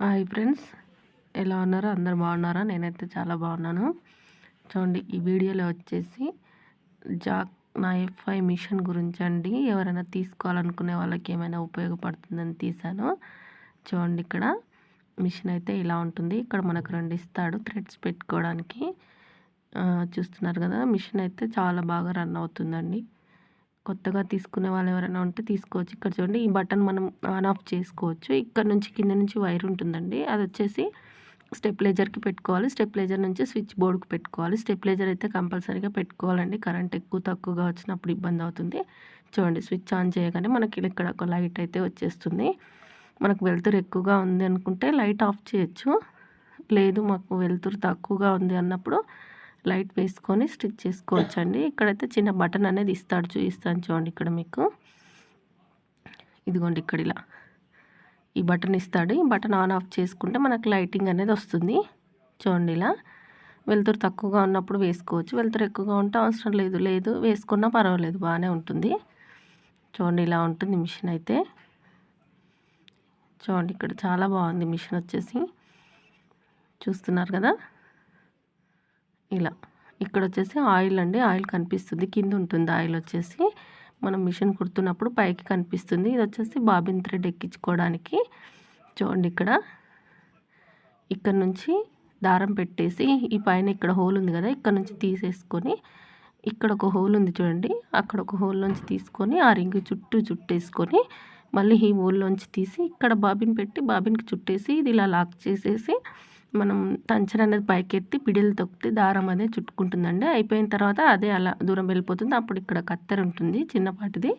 Hi friends ఎలా ఉన్నారో? అందరు బాగున్నారా? నేనైతే చాలా బాగున్నాను. చూడండి ఈ వీడియోలో వచ్చేసి జాక్ నా ఎఫ్ఐ మిషన్ గురించి అండి. ఎవరైనా తీసుకోవాలనుకునే వాళ్ళకి ఏమైనా ఉపయోగపడుతుందని తీసాను చూడండి ఇక్కడ మిషన్ అయితే ఇలా ఉంటుంది. ఇక్కడ మనకు రెండు ఇస్తాడు థ్రెడ్స్ పెట్టుకోవడానికి. చూస్తున్నారు కదా మిషన్ అయితే చాలా బాగా రన్ అవుతుందండి. కొత్తగా తీసుకునే వాళ్ళు ఎవరైనా ఉంటే తీసుకోవచ్చు. ఇక్కడ చూడండి ఈ బటన్ మనం ఆన్ ఆఫ్ చేసుకోవచ్చు. ఇక్కడ నుంచి కింద నుంచి వైర్ ఉంటుందండి. అది వచ్చేసి స్టెప్లైజర్కి పెట్టుకోవాలి. స్టెప్లైజర్ నుంచి స్విచ్ బోర్డుకి పెట్టుకోవాలి. స్టెప్లైజర్ అయితే కంపల్సరీగా పెట్టుకోవాలండి. కరెంట్ ఎక్కువ తక్కువగా వచ్చినప్పుడు ఇబ్బంది అవుతుంది. చూడండి స్విచ్ ఆన్ చేయగానే మనకి ఇక్కడ ఒక లైట్ అయితే వచ్చేస్తుంది. మనకు వెలుతురు ఎక్కువగా ఉంది అనుకుంటే లైట్ ఆఫ్ చేయొచ్చు. లేదు మాకు వెలుతురు తక్కువగా ఉంది అన్నప్పుడు లైట్ వేసుకొని స్టిచ్ చేసుకోవచ్చు అండి ఇక్కడైతే చిన్న బటన్ అనేది ఇస్తాడు చూపిస్తాను చూడండి ఇక్కడ మీకు. ఇదిగోండి ఇక్కడ ఇలా. ఈ బటన్ ఇస్తాడు. ఈ బటన్ ఆన్ ఆఫ్ చేసుకుంటే మనకు లైటింగ్ అనేది వస్తుంది. చూడండి ఇలా. వెలుతురు తక్కువగా ఉన్నప్పుడు వేసుకోవచ్చు. వెలుతురు ఎక్కువగా ఉంటే అవసరం లేదు. లేదు వేసుకున్నా పర్వాలేదు బాగానే ఉంటుంది. చూడండి ఇలా ఉంటుంది మిషన్ అయితే. చూడండి ఇక్కడ చాలా బాగుంది మిషన్ వచ్చేసి. చూస్తున్నారు కదా? ఇలా. ఇక్కడ వచ్చేసి ఆయిల్ అండి. ఆయిల్ కనిపిస్తుంది. కింద ఉంటుంది ఆయిల్ వచ్చేసి. మనం మిషన్ కుడుతున్నప్పుడు పైకి కనిపిస్తుంది. ఇది వచ్చేసి బాబిన్ థ్రెడ్ ఎక్కించుకోవడానికి. చూడండి ఇక్కడ. ఇక్కడ నుంచి దారం పెట్టేసి ఈ పైన ఇక్కడ హోల్ ఉంది కదా ఇక్కడ నుంచి తీసేసుకొని ఇక్కడ ఒక హోల్ ఉంది చూడండి. అక్కడ ఒక హోల్ నుంచి తీసుకొని ఆ రింగ్ చుట్టూ చుట్టేసుకొని మళ్ళీ ఈ హోల్లోంచి తీసి ఇక్కడ బాబిన్ పెట్టి బాబిన్కి చుట్టేసి ఇది ఇలా లాక్ చేసేసి మనం టంచర్ అనేది పైకెత్తి పిడిలు తొక్కితే దారం అనేది చుట్టుకుంటుందండి. అయిపోయిన తర్వాత అదే అలా దూరం వెళ్ళిపోతుంది. అప్పుడు ఇక్కడ కత్తెర ఉంటుంది చిన్నపాటిది.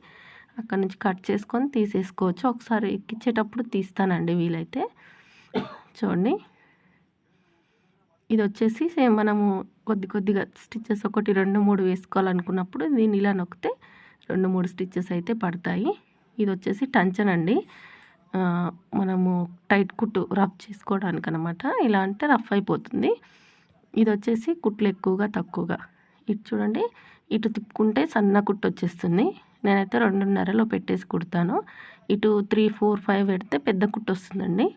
అక్కడ నుంచి కట్ చేసుకొని తీసేసుకోవచ్చు. ఒకసారి ఎక్కించేటప్పుడు తీస్తానండి వీలైతే. చూడండి. ఇది వచ్చేసి సేమ్ మనము కొద్ది కొద్దిగా స్టిచ్చెస్ ఒకటి రెండు మూడు వేసుకోవాలనుకున్నప్పుడు దీన్ని ఇలా నొక్కితే రెండు మూడు స్టిచ్చెస్ అయితే పడతాయి. ఇది వచ్చేసి టంచన్ అండి మనము టైట్ కుట్టు రఫ్ చేసుకోవడానికి అనమాట ఇలా అంటే రఫ్ అయిపోతుంది. ఇది వచ్చేసి కుట్లు ఎక్కువగా తక్కువగా. ఇటు చూడండి ఇటు తిప్పుకుంటే సన్న కుట్టు వచ్చేస్తుంది. నేనైతే రెండున్నరలో పెట్టేసి కుడతాను. ఇటు త్రీ ఫోర్ ఫైవ్ పెడితే పెద్ద కుట్టు వస్తుందండి.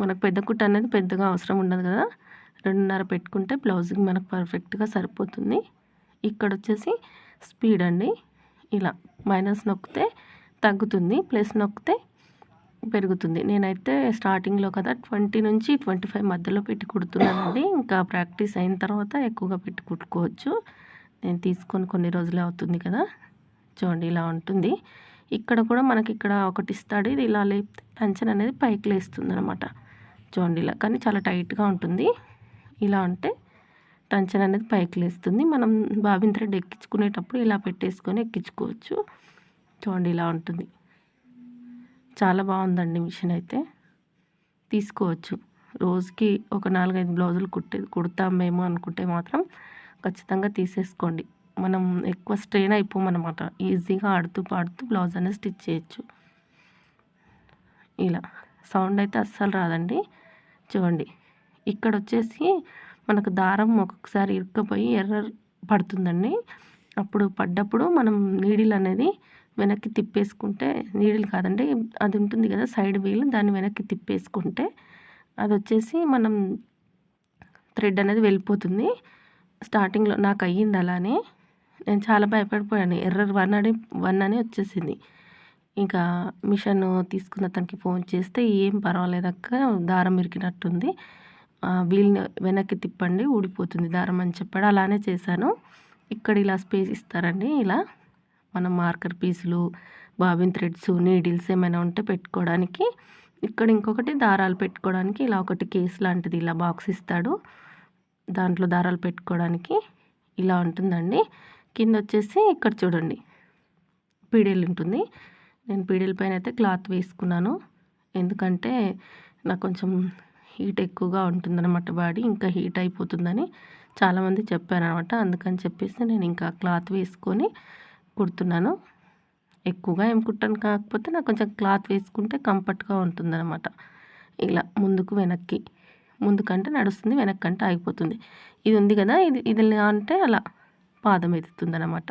మనకు పెద్ద కుట్టు అనేది పెద్దగా అవసరం ఉండదు కదా. రెండున్నర పెట్టుకుంటే బ్లౌజ్కి మనకు పర్ఫెక్ట్గా సరిపోతుంది. ఇక్కడ వచ్చేసి స్పీడ్ అండి. ఇలా మైనస్ నొక్కితే తగ్గుతుంది ప్లస్ నొక్కితే పెరుగుతుంది. నేనైతే స్టార్టింగ్లో కదా ట్వంటీ నుంచి ట్వంటీ ఫైవ్ మధ్యలో పెట్టి కుడుతున్నానండి. ఇంకా ప్రాక్టీస్ అయిన తర్వాత ఎక్కువగా పెట్టి కుట్టుకోవచ్చు. నేను తీసుకొని కొన్ని రోజులే అవుతుంది కదా. చూడండి ఇలా ఉంటుంది. ఇక్కడ కూడా మనకి ఇక్కడ ఒకటి ఇస్తాడు. ఇది ఇలా లేపితే టెన్షన్ అనేది పైకి లేస్తుంది అనమాట చూడండి ఇలా. కానీ చాలా టైట్గా ఉంటుంది. ఇలా అంటే టెన్షన్ అనేది పైకి లేస్తుంది. మనం బాబిన్ థ్రెడ్ ఎక్కించుకునేటప్పుడు ఇలా పెట్టేసుకొని ఎక్కించుకోవచ్చు. చూడండి ఇలా ఉంటుంది. చాలా బాగుందండి మిషన్ అయితే. తీసుకోవచ్చు. రోజుకి ఒక నాలుగైదు బ్లౌజులు కుట్టి కుడతాం మేము అనుకుంటే మాత్రం ఖచ్చితంగా తీసేసుకోండి. మనం ఎక్కువ స్ట్రెయిన్ అయిపోమన్నమాట. ఈజీగా ఆడుతూ పాడుతూ బ్లౌజ్ అనేది స్టిచ్ చేయొచ్చు. ఇలా. సౌండ్ అయితే అస్సలు రాదండి. చూడండి. ఇక్కడ వచ్చేసి మనకు దారం ఒక్కొక్కసారి ఇరుక్కపోయి ఎర్ర పడుతుందండి. అప్పుడు పడ్డప్పుడు మనం నీడిల్ అనేది వెనక్కి తిప్పేసుకుంటే నీడిల్ కాదండి అది ఉంటుంది కదా సైడ్ వీల్ దాన్ని వెనక్కి తిప్పేసుకుంటే అది వచ్చేసి మనం థ్రెడ్ అనేది వెళ్ళిపోతుంది. స్టార్టింగ్లో నాకు అయ్యింది అలానే. నేను చాలా భయపడిపోయాను ఎర్రర్ వన్ అని వన్ అని వచ్చేసింది. ఇంకా మిషన్ తీసుకున్న తనకి ఫోన్ చేస్తే ఏం పర్వాలేదక్క దారం ఇరికినట్టుంది. వీల్ని వెనక్కి తిప్పండి ఊడిపోతుంది దారం అని చెప్పాడు. అలానే చేశాను. ఇక్కడ ఇలా స్పేస్ ఇస్తారండి ఇలా. మనం మార్కర్ పీసులు బాబిన్ థ్రెడ్స్ నీడిల్స్ ఏమైనా ఉంటే పెట్టుకోవడానికి. ఇక్కడ ఇంకొకటి దారాలు పెట్టుకోవడానికి ఇలా ఒకటి కేస్ లాంటిది ఇలా బాక్స్ ఇస్తాడు. దాంట్లో దారాలు పెట్టుకోవడానికి ఇలా ఉంటుందండి. కింద వచ్చేసి ఇక్కడ చూడండి. పీడియల్ ఉంటుంది. నేను పీడియల్ పైన అయితే క్లాత్ వేసుకున్నాను. ఎందుకంటే నాకు కొంచెం హీట్ ఎక్కువగా ఉంటుందన్నమాట బాడీ. ఇంకా హీట్ అయిపోతుందని చాలామంది చెప్పారనమాట అందుకని చెప్పేసి నేను ఇంకా క్లాత్ వేసుకొని కుడుతున్నాను. ఎక్కువగా ఏం కుట్టాను కాకపోతే నాకు కొంచెం క్లాత్ వేసుకుంటే కంఫర్ట్గా ఉంటుందన్నమాట. ఇలా ముందుకు వెనక్కి. ముందుకంటే నడుస్తుంది వెనక్కంటే ఆగిపోతుంది. ఇది ఉంది కదా ఇది ఇది అంటే అలా పాదం ఎదుతుందన్నమాట అనమాట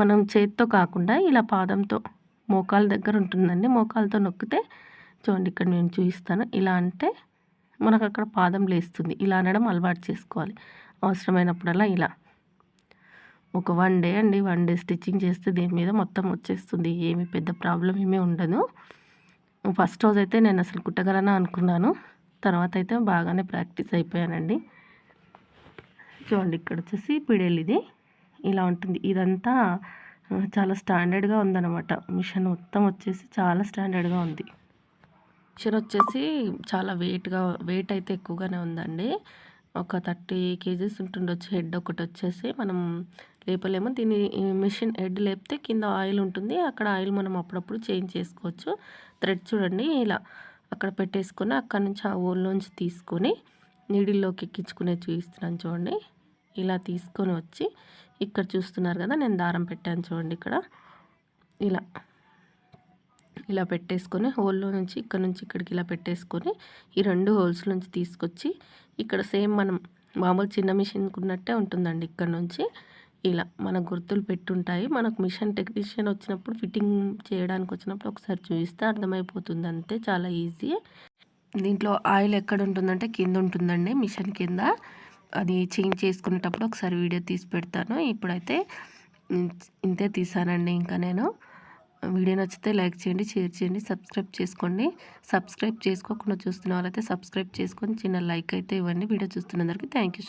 మనం చేతితో కాకుండా ఇలా పాదంతో మోకాల దగ్గర ఉంటుందండి మోకాలతో నొక్కితే చూడండి ఇక్కడ నేను చూపిస్తాను. ఇలా అంటే మనకు అక్కడ పాదం లేస్తుంది. ఇలా అనడం అలవాటు చేసుకోవాలి. అవసరమైనప్పుడల్లా ఇలా. ఒక వన్ డే అండి వన్ డే స్టిచ్చింగ్ చేస్తే దీని మీద మొత్తం వచ్చేస్తుంది ఏమి పెద్ద ప్రాబ్లం ఏమీ ఉండదు. ఫస్ట్ రోజు అయితే నేను అసలు కుట్టగలనా అనుకున్నాను తర్వాత అయితే బాగానే ప్రాక్టీస్ అయిపోయానండి. చూడండి ఇక్కడ వచ్చేసి పిడేలు ఇది ఇలా ఉంటుంది. ఇదంతా చాలా స్టాండర్డ్గా ఉందన్నమాట. మిషన్ మొత్తం వచ్చేసి చాలా స్టాండర్డ్గా ఉంది. మిషన్ వచ్చేసి చాలా వెయిట్గా వెయిట్ అయితే ఎక్కువగానే ఉందండి. ఒక థర్టీ కేజీస్ ఉంటుండొచ్చు హెడ్ ఒకటి వచ్చేసి మనం లేపలేము దీని మిషన్ హెడ్ లేపితే కింద ఆయిల్ ఉంటుంది. అక్కడ ఆయిల్ మనం అప్పుడప్పుడు చేంజ్ చేసుకోవచ్చు. థ్రెడ్ చూడండి ఇలా అక్కడ పెట్టేసుకొని అక్కడ నుంచి ఆ ఓల్లోంచి తీసుకొని నీడిల్లోకి ఎక్కించుకునే చూపిస్తున్నాను చూడండి. ఇలా తీసుకొని వచ్చి ఇక్కడ చూస్తున్నారు కదా నేను దారం పెట్టాను చూడండి ఇక్కడ. ఇలా ఇలా పెట్టేసుకొని హోల్లో నుంచి ఇక్కడ నుంచి ఇక్కడికి ఇలా పెట్టేసుకొని ఈ రెండు హోల్స్ నుంచి తీసుకొచ్చి ఇక్కడ సేమ్ మనం మామూలు చిన్న మిషన్కి ఉన్నట్టే ఉంటుందండి ఇక్కడ నుంచి. ఇలా మన గుర్తులు పెట్టుంటాయి. మనకు మిషన్ టెక్నీషియన్ వచ్చినప్పుడు ఫిట్టింగ్ చేయడానికి వచ్చినప్పుడు ఒకసారి చూపిస్తే అర్థమైపోతుంది. అంతే చాలా ఈజీ. దీంట్లో ఆయిల్ ఎక్కడ ఉంటుందంటే కింద ఉంటుందండి మిషన్ కింద. అది చేంజ్ చేసుకునేటప్పుడు ఒకసారి వీడియో తీసి పెడతాను. ఇప్పుడైతే ఇంతే తీసానండి ఇంకా నేను. వీడియో నచ్చితే లైక్ చేయండి షేర్ చేయండి సబ్స్క్రైబ్ చేసుకోండి. సబ్స్క్రైబ్ చేసుకోకుండా చూస్తున్న వాళ్ళైతే సబ్స్క్రైబ్ చేసుకొని చిన్న లైక్ అయితే ఇవ్వండి. Video చూస్తున్నందరికీ thank you